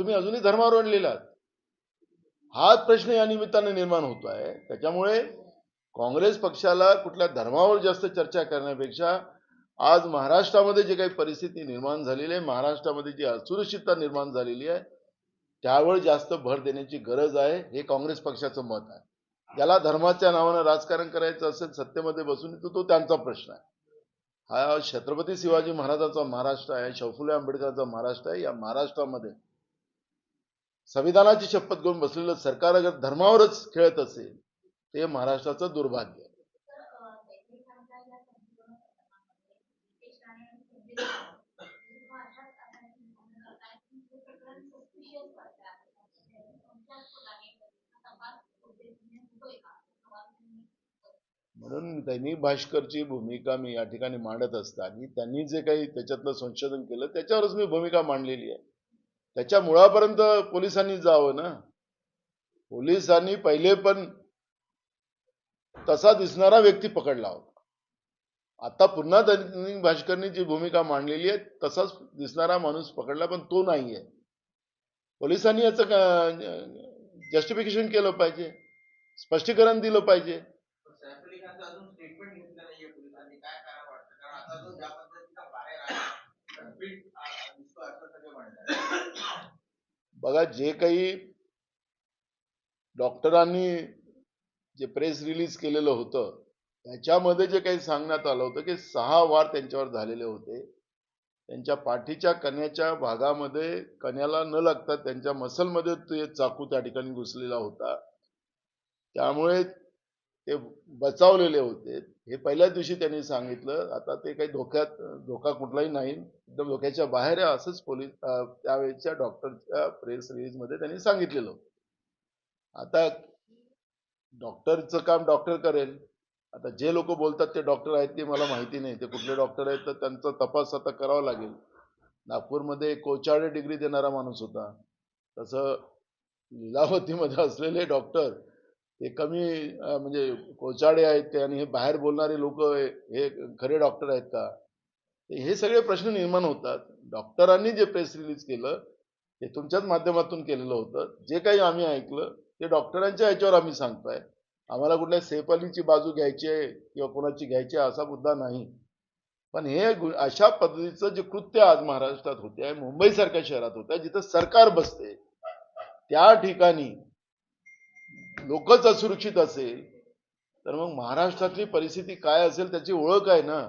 तुम्ही अजूनही धर्मावर आणलेला हाच प्रश्न या निमित्ताने निर्माण होतो आहे त्याच्यामुळे काँग्रेस पक्षाला कुठल्या धर्मावर जास्त चर्चा करण्यापेक्षा आज महाराष्ट्रामध्ये जे काही परिस्थिती निर्माण झालेली आहे महाराष्ट्रामध्ये जी असुरक्षितता निर्माण झालेली आहे त्यावर जास्त भर देण्याची गरज आहे हे काँग्रेस पक्षाचं मत आहे. ज्याला धर्माच्या नावानं राजकारण करायचं असेल सत्तेमध्ये बसून तो तो त्यांचा प्रश्न आहे. हा छत्रपती शिवाजी महाराजांचा महाराष्ट्र आहे शौफुले आंबेडकरचा महाराष्ट्र आहे. या महाराष्ट्रामध्ये संविधानाची शपथ घेऊन बसलेलं सरकार अगर धर्मावरच खेळत असेल ते महाराष्ट्राचं दुर्भाग्य म्हणून दैनिक भाष्करची भूमिका मी या ठिकाणी मांडत असताना त्यांनी जे काही त्याच्यातलं संशोधन केलं त्याच्यावरच मी भूमिका मांडलेली आहे. त्याच्या मुळापर्यंत पोलिसांनी जावं ना. पोलिसांनी पहिले पण तसा दिसणारा व्यक्ती पकडला होता. आता पुन्हा त्यांनी भाष्करनी जी भूमिका मांडलेली आहे तसाच दिसणारा माणूस पकडला पण तो नाहीये. पोलिसांनी याचं जस्टिफिकेशन केलं पाहिजे स्पष्टीकरण दिलं पाहिजे. बघा जे काही डॉक्टरांनी जे प्रेस रिलीज केलेलं होतं त्याच्यामध्ये जे काही सांगण्यात आलं होतं की सहा वार त्यांच्यावर झालेले होते. त्यांच्या पाठीच्या कण्याच्या भागामध्ये कण्याला न लागता त्यांच्या मसलमध्ये ते चाकू त्या ठिकाणी घुसलेला होता. त्यामुळे ते बचावलेले होते. हे पहिल्याच दिवशी त्यांनी सांगितलं. आता ते काही धोक्यात धोका कुठलाही नाही. एकदम धोक्याच्या बाहेर आहे असंच पोलीस त्यावेळेच्या डॉक्टरच्या प्रेस रिलीजमध्ये त्यांनी सांगितलेलं आता डॉक्टरचं काम डॉक्टर करेल. आता जे लोक बोलतात ते डॉक्टर आहेत ते मला माहिती नाही. ते कुठले डॉक्टर आहेत तर त्यांचा तपास आता करावा लागेल. नागपूरमध्ये कोचाडे डिग्री देणारा माणूस होता. तसं लिलावतीमध्ये असलेले डॉक्टर ते कमी म्हणजे कोचाडे आहेत ते आणि हे बाहेर बोलणारे लोक हे खरे डॉक्टर आहेत का? हे सगळे प्रश्न निर्माण होतात. डॉक्टरांनी जे प्रेस रिलीज केलं ते तुमच्याच माध्यमातून केलेलं होतं. जे काही आम्ही ऐकलं ते डॉक्टरांच्या ह्याच्यावर आम्ही सांगतोय. आम्हाला कुठल्या सेफलीची बाजू घ्यायची आहे किंवा कोणाची घ्यायची आहे असा मुद्दा नाही. पण हे अशा पद्धतीचं जे कृत्य आज महाराष्ट्रात होते आहे मुंबईसारख्या शहरात होत आहे जिथं सरकार बसते त्या ठिकाणी लोकच असुरक्षित असेल तर मग महाराष्ट्रातली परिस्थिती काय असेल त्याची ओळख आहे ना?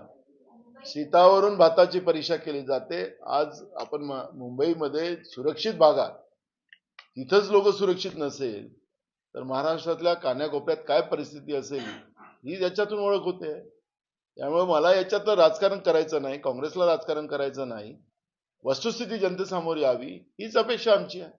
शीतावरून भाताची परीक्षा केली जाते. आज आपण मुंबईमध्ये सुरक्षित भागात तिथंच लोक सुरक्षित नसेल तर महाराष्ट्रातल्या कान्याकोपऱ्यात काय परिस्थिती असेल ही याच्यातून ओळख होते. त्यामुळे मला याच्यातलं राजकारण करायचं नाही काँग्रेसला राजकारण करायचं नाही. वस्तुस्थिती जनतेसमोर यावी हीच अपेक्षा आमची आहे.